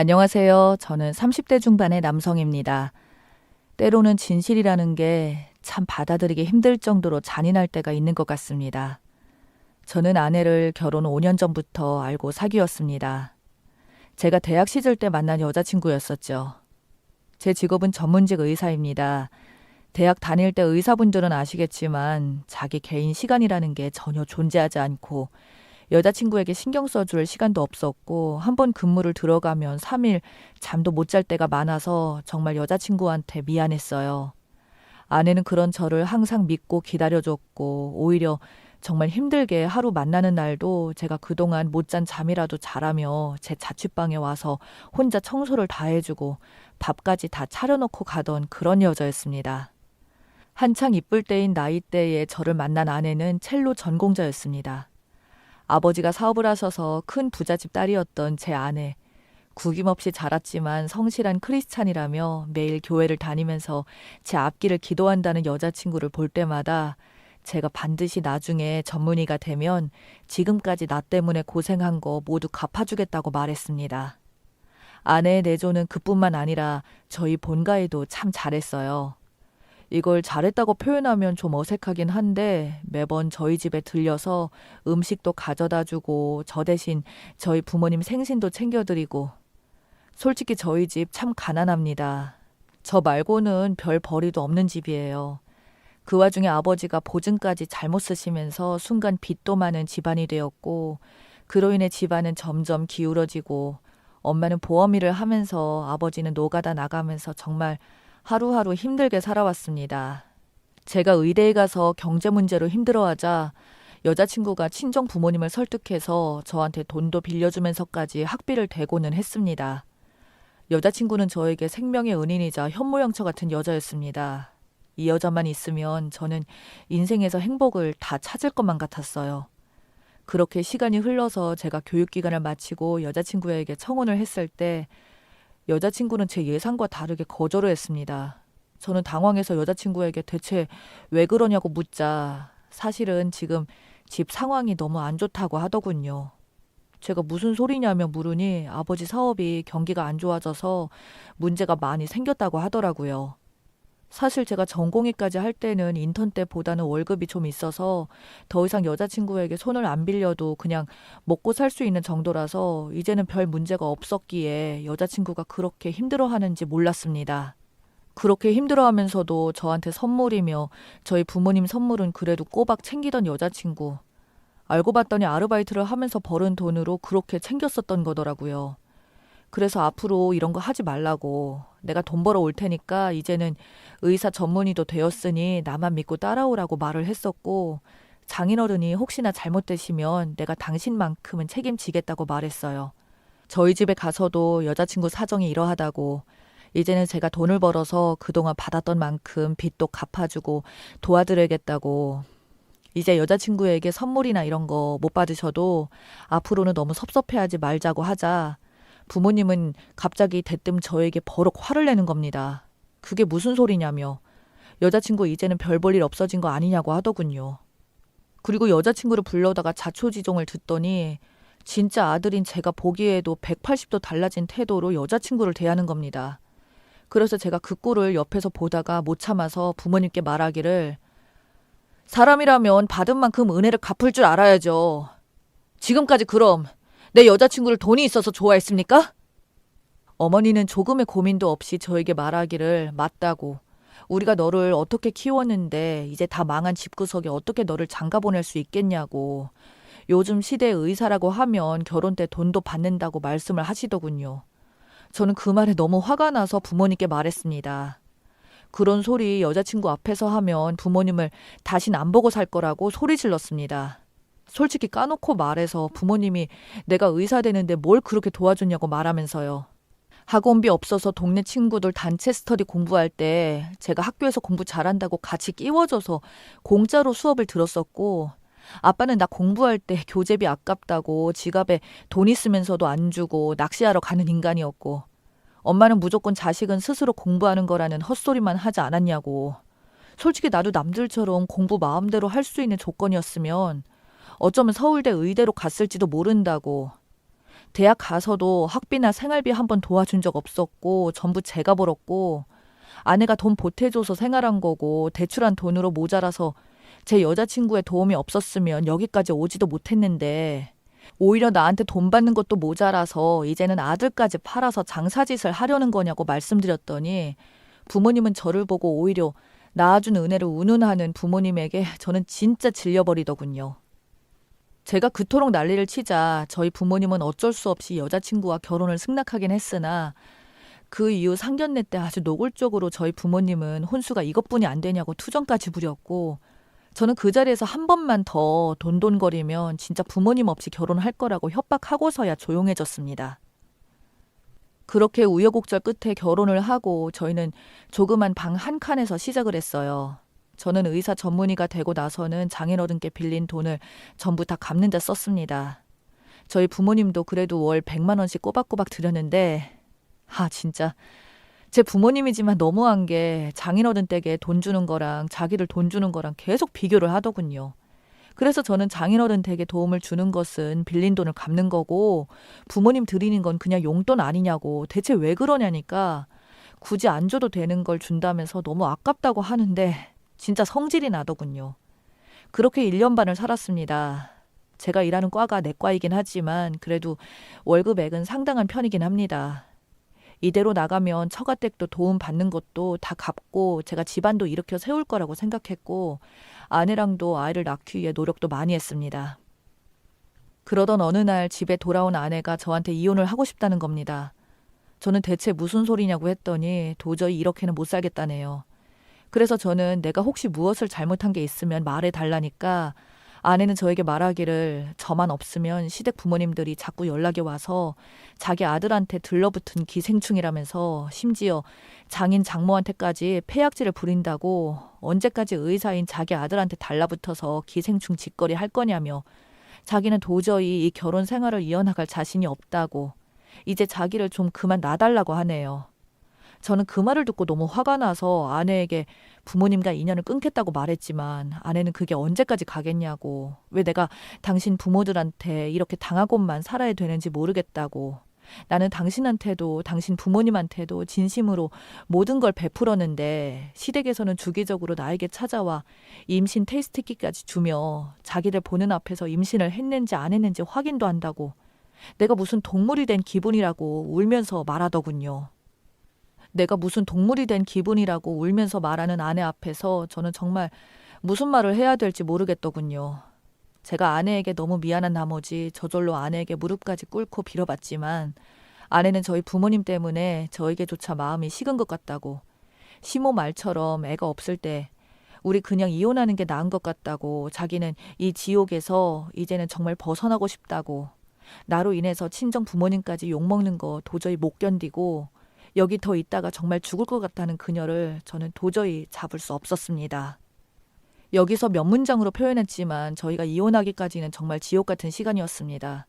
안녕하세요. 저는 30대 중반의 남성입니다. 때로는 진실이라는 게 참 받아들이기 힘들 정도로 잔인할 때가 있는 것 같습니다. 저는 아내를 결혼 5년 전부터 알고 사귀었습니다. 제가 대학 시절 때 만난 여자친구였었죠. 제 직업은 전문직 의사입니다. 대학 다닐 때 의사분들은 아시겠지만 자기 개인 시간이라는 게 전혀 존재하지 않고 여자친구에게 신경 써줄 시간도 없었고 한 번 근무를 들어가면 3일 잠도 못 잘 때가 많아서 정말 여자친구한테 미안했어요. 아내는 그런 저를 항상 믿고 기다려줬고 오히려 정말 힘들게 하루 만나는 날도 제가 그동안 못 잔 잠이라도 자라며 제 자취방에 와서 혼자 청소를 다 해주고 밥까지 다 차려놓고 가던 그런 여자였습니다. 한창 이쁠 때인 나이대에 저를 만난 아내는 첼로 전공자였습니다. 아버지가 사업을 하셔서 큰 부잣집 딸이었던 제 아내. 구김없이 자랐지만 성실한 크리스찬이라며 매일 교회를 다니면서 제 앞길을 기도한다는 여자친구를 볼 때마다 제가 반드시 나중에 전문의가 되면 지금까지 나 때문에 고생한 거 모두 갚아주겠다고 말했습니다. 아내의 내조는 그뿐만 아니라 저희 본가에도 참 잘했어요. 이걸 잘했다고 표현하면 좀 어색하긴 한데 매번 저희 집에 들려서 음식도 가져다 주고 저 대신 저희 부모님 생신도 챙겨드리고 솔직히 저희 집 참 가난합니다. 저 말고는 별 벌이도 없는 집이에요. 그 와중에 아버지가 보증까지 잘못 쓰시면서 순간 빚도 많은 집안이 되었고 그로 인해 집안은 점점 기울어지고 엄마는 보험 일을 하면서 아버지는 노가다 나가면서 정말 하루하루 힘들게 살아왔습니다. 제가 의대에 가서 경제 문제로 힘들어하자 여자친구가 친정 부모님을 설득해서 저한테 돈도 빌려주면서까지 학비를 대고는 했습니다. 여자친구는 저에게 생명의 은인이자 현모양처 같은 여자였습니다. 이 여자만 있으면 저는 인생에서 행복을 다 찾을 것만 같았어요. 그렇게 시간이 흘러서 제가 교육기간을 마치고 여자친구에게 청혼을 했을 때 여자친구는 제 예상과 다르게 거절을 했습니다. 저는 당황해서 여자친구에게 대체 왜 그러냐고 묻자 사실은 지금 집 상황이 너무 안 좋다고 하더군요. 제가 무슨 소리냐며 물으니 아버지 사업이 경기가 안 좋아져서 문제가 많이 생겼다고 하더라고요. 사실 제가 전공의까지 할 때는 인턴 때보다는 월급이 좀 있어서 더 이상 여자친구에게 손을 안 빌려도 그냥 먹고 살 수 있는 정도라서 이제는 별 문제가 없었기에 여자친구가 그렇게 힘들어 하는지 몰랐습니다. 그렇게 힘들어 하면서도 저한테 선물이며 저희 부모님 선물은 그래도 꼬박 챙기던 여자친구. 알고 봤더니 아르바이트를 하면서 벌은 돈으로 그렇게 챙겼었던 거더라고요. 그래서 앞으로 이런 거 하지 말라고. 내가 돈 벌어 올 테니까 이제는 의사 전문의도 되었으니 나만 믿고 따라오라고 말을 했었고, 장인어른이 혹시나 잘못되시면 내가 당신만큼은 책임지겠다고 말했어요. 저희 집에 가서도 여자친구 사정이 이러하다고, 이제는 제가 돈을 벌어서 그동안 받았던 만큼 빚도 갚아주고 도와드려야겠다고, 이제 여자친구에게 선물이나 이런 거 못 받으셔도 앞으로는 너무 섭섭해하지 말자고 하자. 부모님은 갑자기 대뜸 저에게 버럭 화를 내는 겁니다. 그게 무슨 소리냐며 여자친구 이제는 별 볼 일 없어진 거 아니냐고 하더군요. 그리고 여자친구를 불러다가 자초지종을 듣더니 진짜 아들인 제가 보기에도 180도 달라진 태도로 여자친구를 대하는 겁니다. 그래서 제가 그 꼴을 옆에서 보다가 못 참아서 부모님께 말하기를 사람이라면 받은 만큼 은혜를 갚을 줄 알아야죠. 지금까지 그럼 내 여자친구를 돈이 있어서 좋아했습니까? 어머니는 조금의 고민도 없이 저에게 말하기를 맞다고. 우리가 너를 어떻게 키웠는데 이제 다 망한 집구석에 어떻게 너를 장가 보낼 수 있겠냐고. 요즘 시대의 의사라고 하면 결혼 때 돈도 받는다고 말씀을 하시더군요. 저는 그 말에 너무 화가 나서 부모님께 말했습니다. 그런 소리 여자친구 앞에서 하면 부모님을 다신 안 보고 살 거라고 소리 질렀습니다. 솔직히 까놓고 말해서 부모님이 내가 의사 되는데 뭘 그렇게 도와줬냐고 말하면서요. 학원비 없어서 동네 친구들 단체 스터디 공부할 때 제가 학교에서 공부 잘한다고 같이 끼워줘서 공짜로 수업을 들었었고 아빠는 나 공부할 때 교재비 아깝다고 지갑에 돈 있으면서도 안 주고 낚시하러 가는 인간이었고 엄마는 무조건 자식은 스스로 공부하는 거라는 헛소리만 하지 않았냐고. 솔직히 나도 남들처럼 공부 마음대로 할 수 있는 조건이었으면 어쩌면 서울대 의대로 갔을지도 모른다고. 대학 가서도 학비나 생활비 한 번 도와준 적 없었고 전부 제가 벌었고 아내가 돈 보태줘서 생활한 거고 대출한 돈으로 모자라서 제 여자친구의 도움이 없었으면 여기까지 오지도 못했는데 오히려 나한테 돈 받는 것도 모자라서 이제는 아들까지 팔아서 장사짓을 하려는 거냐고 말씀드렸더니 부모님은 저를 보고 오히려 낳아준 은혜를 운운하는 부모님에게 저는 진짜 질려버리더군요. 제가 그토록 난리를 치자 저희 부모님은 어쩔 수 없이 여자친구와 결혼을 승낙하긴 했으나 그 이후 상견례 때 아주 노골적으로 저희 부모님은 혼수가 이것뿐이 안 되냐고 투정까지 부렸고 저는 그 자리에서 한 번만 더 돈돈거리면 진짜 부모님 없이 결혼할 거라고 협박하고서야 조용해졌습니다. 그렇게 우여곡절 끝에 결혼을 하고 저희는 조그만 방 한 칸에서 시작을 했어요. 저는 의사 전문의가 되고 나서는 장인어른께 빌린 돈을 전부 다 갚는 데 썼습니다. 저희 부모님도 그래도 월 100만 원씩 꼬박꼬박 드렸는데 아 진짜 제 부모님이지만 너무한 게 장인어른 댁에 돈 주는 거랑 자기를 돈 주는 거랑 계속 비교를 하더군요. 그래서 저는 장인어른 댁에 도움을 주는 것은 빌린 돈을 갚는 거고 부모님 드리는 건 그냥 용돈 아니냐고 대체 왜 그러냐니까 굳이 안 줘도 되는 걸 준다면서 너무 아깝다고 하는데 진짜 성질이 나더군요. 그렇게 1년 반을 살았습니다. 제가 일하는 과가 내과이긴 하지만 그래도 월급액은 상당한 편이긴 합니다. 이대로 나가면 처가댁도 도움 받는 것도 다 갚고 제가 집안도 일으켜 세울 거라고 생각했고 아내랑도 아이를 낳기 위해 노력도 많이 했습니다. 그러던 어느 날 집에 돌아온 아내가 저한테 이혼을 하고 싶다는 겁니다. 저는 대체 무슨 소리냐고 했더니 도저히 이렇게는 못 살겠다네요. 그래서 저는 내가 혹시 무엇을 잘못한 게 있으면 말해 달라니까 아내는 저에게 말하기를 저만 없으면 시댁 부모님들이 자꾸 연락이 와서 자기 아들한테 들러붙은 기생충이라면서 심지어 장인 장모한테까지 폐약질을 부린다고 언제까지 의사인 자기 아들한테 달라붙어서 기생충 짓거리 할 거냐며 자기는 도저히 이 결혼 생활을 이어나갈 자신이 없다고 이제 자기를 좀 그만 놔달라고 하네요. 저는 그 말을 듣고 너무 화가 나서 아내에게 부모님과 인연을 끊겠다고 말했지만 아내는 그게 언제까지 가겠냐고 왜 내가 당신 부모들한테 이렇게 당하고만 살아야 되는지 모르겠다고 나는 당신한테도 당신 부모님한테도 진심으로 모든 걸 베풀었는데 시댁에서는 주기적으로 나에게 찾아와 임신 테스트기까지 주며 자기들 보는 앞에서 임신을 했는지 안 했는지 확인도 한다고 내가 무슨 동물이 된 기분이라고 울면서 말하더군요. 내가 무슨 동물이 된 기분이라고 울면서 말하는 아내 앞에서 저는 정말 무슨 말을 해야 될지 모르겠더군요. 제가 아내에게 너무 미안한 나머지 저절로 아내에게 무릎까지 꿇고 빌어봤지만 아내는 저희 부모님 때문에 저에게조차 마음이 식은 것 같다고 시모 말처럼 애가 없을 때 우리 그냥 이혼하는 게 나은 것 같다고 자기는 이 지옥에서 이제는 정말 벗어나고 싶다고 나로 인해서 친정 부모님까지 욕먹는 거 도저히 못 견디고 여기 더 있다가 정말 죽을 것 같다는 그녀를 저는 도저히 잡을 수 없었습니다. 여기서 몇 문장으로 표현했지만 저희가 이혼하기까지는 정말 지옥 같은 시간이었습니다.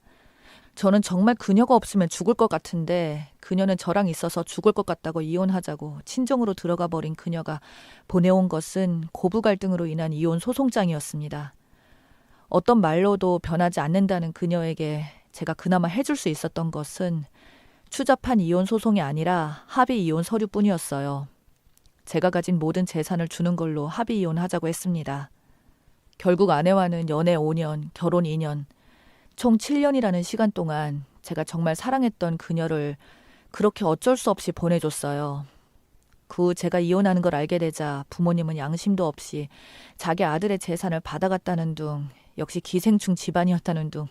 저는 정말 그녀가 없으면 죽을 것 같은데 그녀는 저랑 있어서 죽을 것 같다고 이혼하자고 친정으로 들어가 버린 그녀가 보내온 것은 고부 갈등으로 인한 이혼 소송장이었습니다. 어떤 말로도 변하지 않는다는 그녀에게 제가 그나마 해줄 수 있었던 것은 추잡한 이혼 소송이 아니라 합의 이혼 서류뿐이었어요. 제가 가진 모든 재산을 주는 걸로 합의 이혼하자고 했습니다. 결국 아내와는 연애 5년, 결혼 2년, 총 7년이라는 시간 동안 제가 정말 사랑했던 그녀를 그렇게 어쩔 수 없이 보내줬어요. 그 후 제가 이혼하는 걸 알게 되자 부모님은 양심도 없이 자기 아들의 재산을 받아갔다는 둥, 역시 기생충 집안이었다는 둥,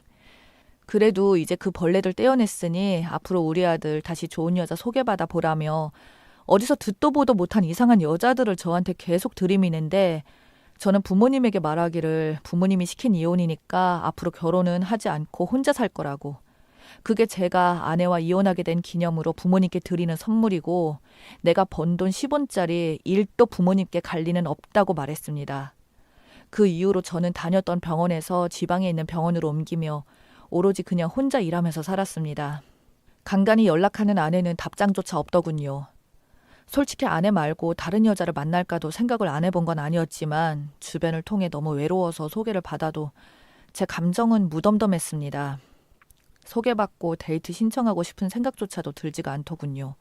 그래도 이제 그 벌레들 떼어냈으니 앞으로 우리 아들 다시 좋은 여자 소개받아 보라며 어디서 듣도 보도 못한 이상한 여자들을 저한테 계속 들이미는데 저는 부모님에게 말하기를 부모님이 시킨 이혼이니까 앞으로 결혼은 하지 않고 혼자 살 거라고. 그게 제가 아내와 이혼하게 된 기념으로 부모님께 드리는 선물이고 내가 번 돈 10원짜리 일도 부모님께 갈 리는 없다고 말했습니다. 그 이후로 저는 다녔던 병원에서 지방에 있는 병원으로 옮기며 오로지 그냥 혼자 일하면서 살았습니다. 간간히 연락하는 아내는 답장조차 없더군요. 솔직히 아내 말고 다른 여자를 만날까도 생각을 안 해본 건 아니었지만 주변을 통해 너무 외로워서 소개를 받아도 제 감정은 무덤덤했습니다. 소개받고 데이트 신청하고 싶은 생각조차도 들지가 않더군요.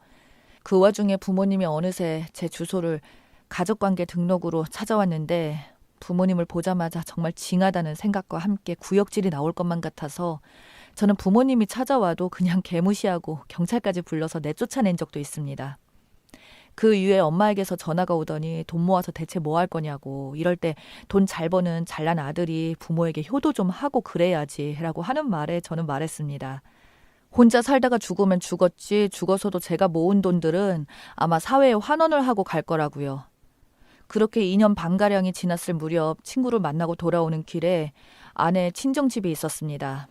그 와중에 부모님이 어느새 제 주소를 가족관계 등록으로 찾아왔는데 부모님을 보자마자 정말 징하다는 생각과 함께 구역질이 나올 것만 같아서 저는 부모님이 찾아와도 그냥 개무시하고 경찰까지 불러서 내쫓아낸 적도 있습니다. 그 이후에 엄마에게서 전화가 오더니 돈 모아서 대체 뭐 할 거냐고 이럴 때 돈 잘 버는 잘난 아들이 부모에게 효도 좀 하고 그래야지라고 하는 말에 저는 말했습니다. 혼자 살다가 죽으면 죽었지 죽어서도 제가 모은 돈들은 아마 사회에 환원을 하고 갈 거라고요. 그렇게 2년 반가량이 지났을 무렵 친구를 만나고 돌아오는 길에 아내 친정집이 있었습니다.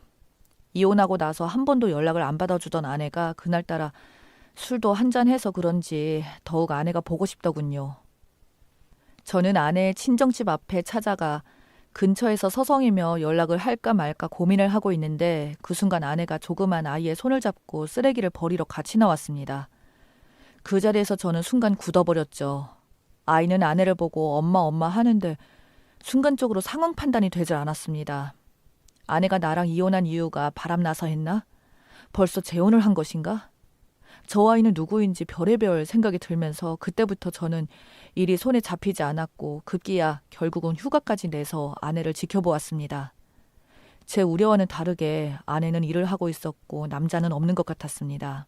이혼하고 나서 한 번도 연락을 안 받아주던 아내가 그날따라 술도 한 잔 해서 그런지 더욱 아내가 보고 싶더군요. 저는 아내의 친정집 앞에 찾아가 근처에서 서성이며 연락을 할까 말까 고민을 하고 있는데 그 순간 아내가 조그만 아이의 손을 잡고 쓰레기를 버리러 같이 나왔습니다. 그 자리에서 저는 순간 굳어버렸죠. 아이는 아내를 보고 엄마 엄마 하는데 순간적으로 상황 판단이 되질 않았습니다. 아내가 나랑 이혼한 이유가 바람나서 했나? 벌써 재혼을 한 것인가? 저 아이는 누구인지 별의별 생각이 들면서 그때부터 저는 일이 손에 잡히지 않았고 급기야 결국은 휴가까지 내서 아내를 지켜보았습니다. 제 우려와는 다르게 아내는 일을 하고 있었고 남자는 없는 것 같았습니다.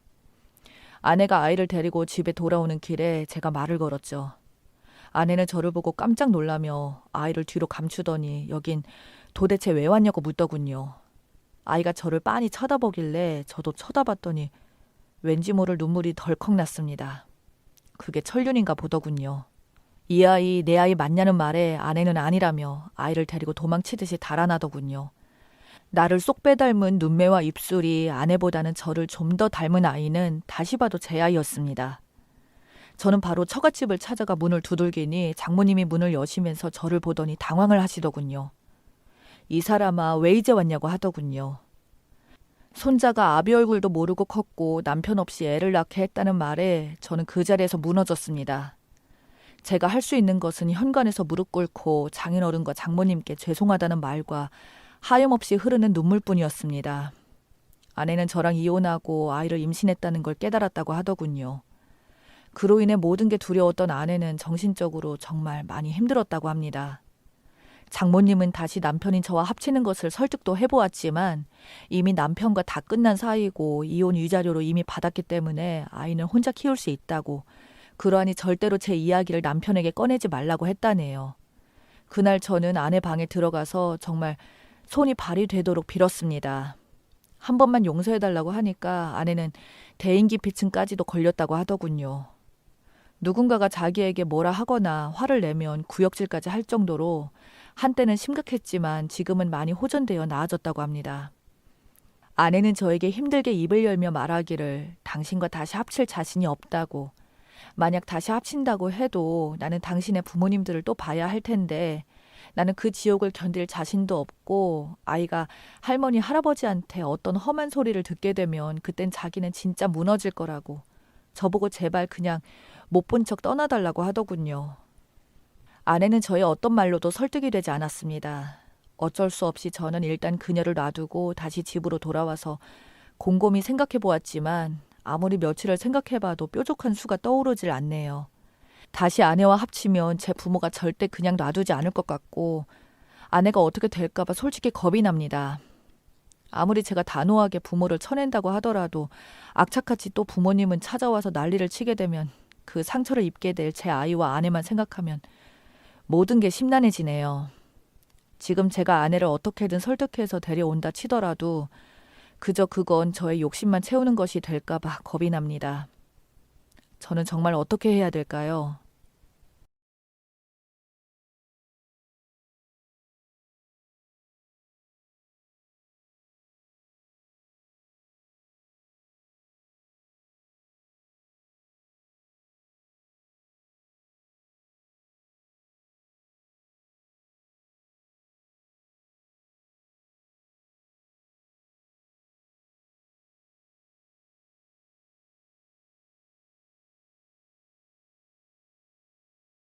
아내가 아이를 데리고 집에 돌아오는 길에 제가 말을 걸었죠. 아내는 저를 보고 깜짝 놀라며 아이를 뒤로 감추더니 여긴 도대체 왜 왔냐고 묻더군요. 아이가 저를 빤히 쳐다보길래 저도 쳐다봤더니 왠지 모를 눈물이 덜컥 났습니다. 그게 천륜인가 보더군요. 이 아이 내 아이 맞냐는 말에 아내는 아니라며 아이를 데리고 도망치듯이 달아나더군요. 나를 쏙 빼닮은 눈매와 입술이 아내보다는 저를 좀 더 닮은 아이는 다시 봐도 제 아이였습니다. 저는 바로 처갓집을 찾아가 문을 두들기니 장모님이 문을 여시면서 저를 보더니 당황을 하시더군요. 이 사람아 왜 이제 왔냐고 하더군요. 손자가 아비 얼굴도 모르고 컸고 남편 없이 애를 낳게 했다는 말에 저는 그 자리에서 무너졌습니다. 제가 할 수 있는 것은 현관에서 무릎 꿇고 장인어른과 장모님께 죄송하다는 말과 하염없이 흐르는 눈물뿐이었습니다. 아내는 저랑 이혼하고 아이를 임신했다는 걸 깨달았다고 하더군요. 그로 인해 모든 게 두려웠던 아내는 정신적으로 정말 많이 힘들었다고 합니다. 장모님은 다시 남편인 저와 합치는 것을 설득도 해보았지만 이미 남편과 다 끝난 사이고 이혼 위자료로 이미 받았기 때문에 아이는 혼자 키울 수 있다고 그러하니 절대로 제 이야기를 남편에게 꺼내지 말라고 했다네요. 그날 저는 아내 방에 들어가서 정말 손이 발이 되도록 빌었습니다. 한 번만 용서해달라고 하니까 아내는 대인기피증까지도 걸렸다고 하더군요. 누군가가 자기에게 뭐라 하거나 화를 내면 구역질까지 할 정도로 한때는 심각했지만 지금은 많이 호전되어 나아졌다고 합니다. 아내는 저에게 힘들게 입을 열며 말하기를 당신과 다시 합칠 자신이 없다고 만약 다시 합친다고 해도 나는 당신의 부모님들을 또 봐야 할 텐데 나는 그 지옥을 견딜 자신도 없고 아이가 할머니 할아버지한테 어떤 험한 소리를 듣게 되면 그땐 자기는 진짜 무너질 거라고 저보고 제발 그냥 못 본 척 떠나달라고 하더군요. 아내는 저의 어떤 말로도 설득이 되지 않았습니다. 어쩔 수 없이 저는 일단 그녀를 놔두고 다시 집으로 돌아와서 곰곰이 생각해 보았지만 아무리 며칠을 생각해 봐도 뾰족한 수가 떠오르질 않네요. 다시 아내와 합치면 제 부모가 절대 그냥 놔두지 않을 것 같고 아내가 어떻게 될까봐 솔직히 겁이 납니다. 아무리 제가 단호하게 부모를 쳐낸다고 하더라도 악착같이 또 부모님은 찾아와서 난리를 치게 되면 그 상처를 입게 될 제 아이와 아내만 생각하면 모든 게 심란해지네요. 지금 제가 아내를 어떻게든 설득해서 데려온다 치더라도 그저 그건 저의 욕심만 채우는 것이 될까봐 겁이 납니다. 저는 정말 어떻게 해야 될까요?